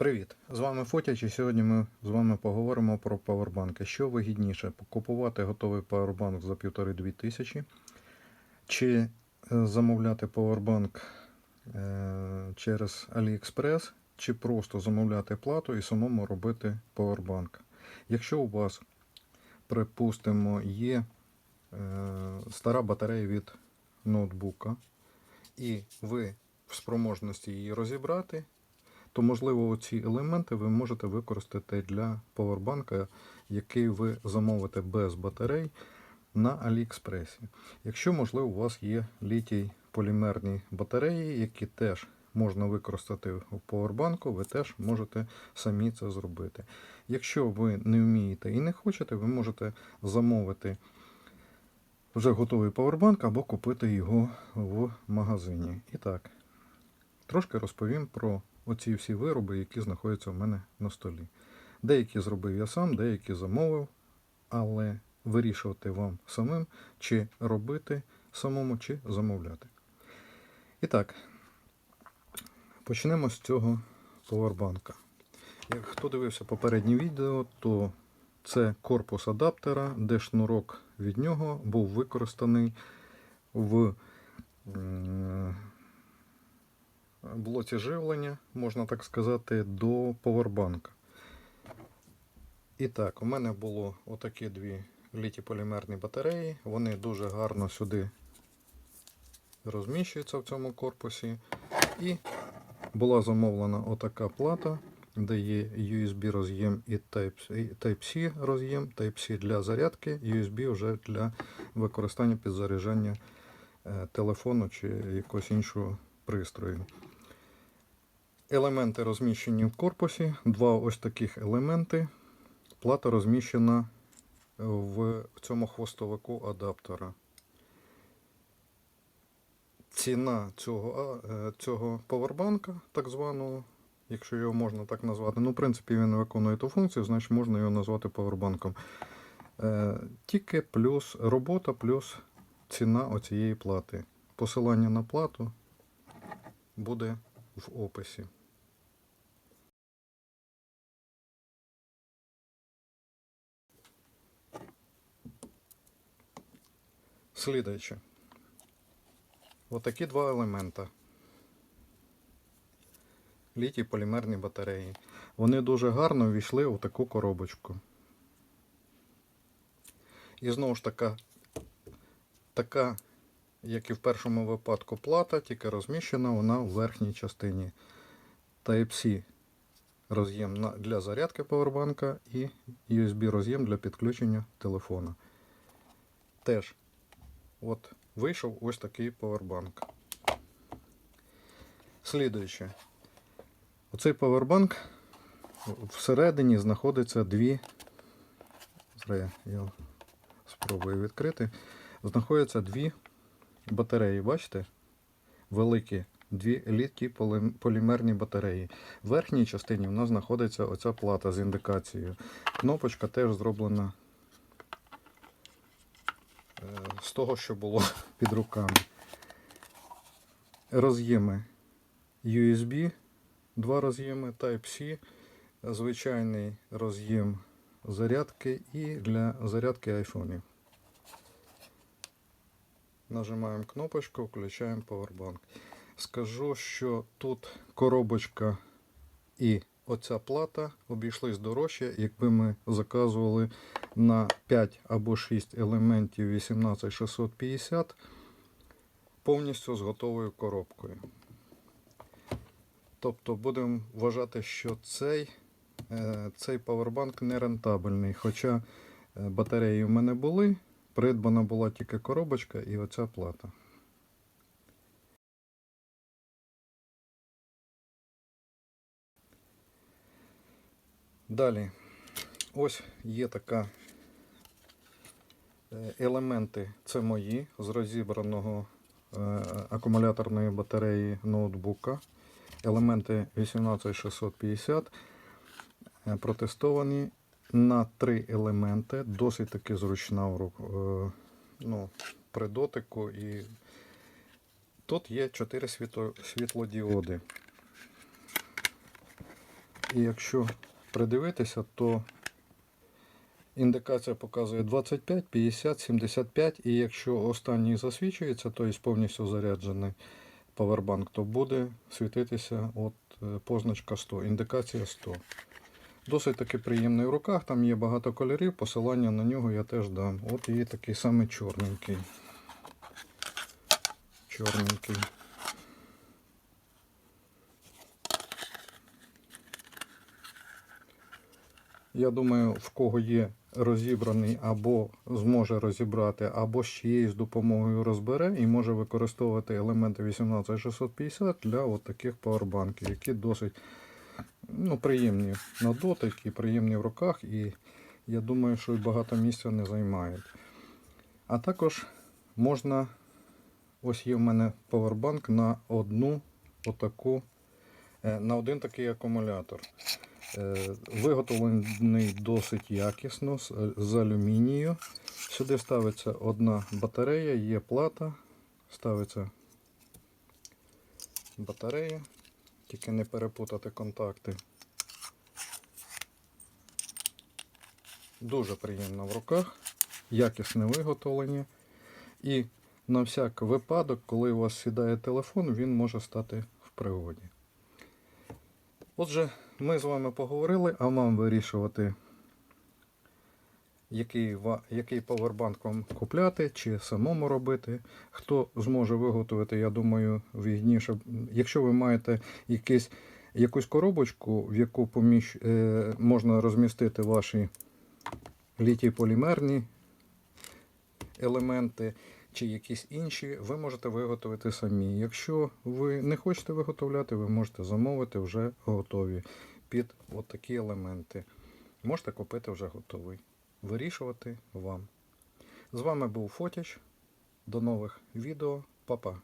Привіт! З вами Фотяч і сьогодні ми з вами поговоримо про павербанки. Що вигідніше, купувати готовий павербанк за 1,5-2 тисячі, чи е, замовляти павербанк е, через AliExpress, чи просто замовляти плату і самому робити павербанк. Якщо у вас, припустимо, є е, стара батарея від ноутбука, і ви в спроможності її розібрати, то можливо ці елементи ви можете використати для павербанка, який ви замовите без батарей на Аліекспресі. Якщо, можливо, у вас є літій полімерні батареї, які теж можна використати у павербанку, ви теж можете самі це зробити. Якщо ви не вмієте і не хочете, ви можете замовити вже готовий павербанк або купити його в магазині. І так, трошки розповім про оці всі вироби, які знаходяться у мене на столі. Деякі зробив я сам, деякі замовив, але вирішувати вам самим, чи робити самому, чи замовляти. І так, почнемо з цього повербанка. Як хто дивився попереднє відео, то це корпус адаптера, де шнурок від нього був використаний в блоці живлення, можна так сказати, до повербанка. І так, у мене було отакі дві літій-полімерні батареї. Вони дуже гарно сюди розміщуються в цьому корпусі. І була замовлена отака плата, де є USB роз'єм і Type-C роз'єм, Type-C для зарядки, USB вже для використання підзаряджання е, телефону чи якогось іншого пристрою. Елементи розміщені в корпусі. Два ось таких елементи. Плата розміщена в цьому хвостовику адаптера. Ціна цього, е, цього повербанка, так званого, якщо його можна так назвати, ну, в принципі, він виконує ту функцію, значить можна його назвати повербанком. Е, Тільки плюс робота, плюс ціна оцієї плати. Посилання на плату буде в описі. Слідуюче. Отакі два елемента. Літій полімерні батареї. Вони дуже гарно ввійшли у таку коробочку. І знову ж така, така, як і в першому випадку, плата, тільки розміщена вона в верхній частині. Type-C роз'єм для зарядки повербанка і USB роз'єм для підключення телефона. Теж от вийшов ось такий повербанк. Слідуюче. Оцей повербанк всередині знаходиться дві. Зараз я спробую відкрити. Знаходяться дві батареї, бачите? Великі дві літкі полімерні батареї. В верхній частині в нас знаходиться оця плата з індикацією. Кнопочка теж зроблена е, з того, що було під руками. Роз'єми USB, два роз'єми Type-C, звичайний роз'єм зарядки і для зарядки айфонів. Нажимаємо кнопочку, включаємо Powerbank. Скажу, що тут коробочка і оця плата обійшлись дорожче, якби ми заказували на 5 або 6 елементів 18650 повністю з готовою коробкою. Тобто будемо вважати, що цей, е, цей павербанк не рентабельний. Хоча е, батареї в мене були, придбана була тільки коробочка і оця плата. Далі, ось є така елементи, це мої з розібраного е, акумуляторної батареї ноутбука. Елементи 18650 е, протестовані на три елементи. Досить таки зручна е, ну, при дотику. І тут є 4 світло, світлодіоди. І якщо придивитися, то індикація показує 25, 50, 75. І якщо останній засвічується, тобто повністю заряджений павербанк, то буде світитися от е, позначка 100, індикація 100. Досить таки приємний в руках, там є багато кольорів, посилання на нього я теж дам. От і такий самий чорненький. Чорненький. Я думаю, в кого є розібраний або зможе розібрати, або з чиєюсь допомогою розбере і може використовувати елементи 18650 для таких павербанків, які досить ну, приємні на дотик і приємні в руках, і я думаю, що і багато місця не займають. А також можна, ось є в мене павербанк на одну отаку, е, на один такий акумулятор. Е, Виготовлений досить якісно з, алюмінію. Сюди ставиться одна батарея, є плата, ставиться батарея, тільки не перепутати контакти. Дуже приємно в руках, якісне виготовлення. І на всяк випадок, коли у вас сідає телефон, він може стати в пригоді. Отже, ми з вами поговорили, а вам вирішувати, який, який павербанк вам купляти чи самому робити. Хто зможе виготовити, я думаю, вигідніше. Якщо ви маєте якийсь, якусь коробочку, в яку поміщ, е, можна розмістити ваші літій полімерні елементи чи якісь інші, ви можете виготовити самі. Якщо ви не хочете виготовляти, ви можете замовити вже готові під отакі елементи. Можете купити вже готовий. Вирішувати вам. З вами був Фотіч. До нових відео. Па-па.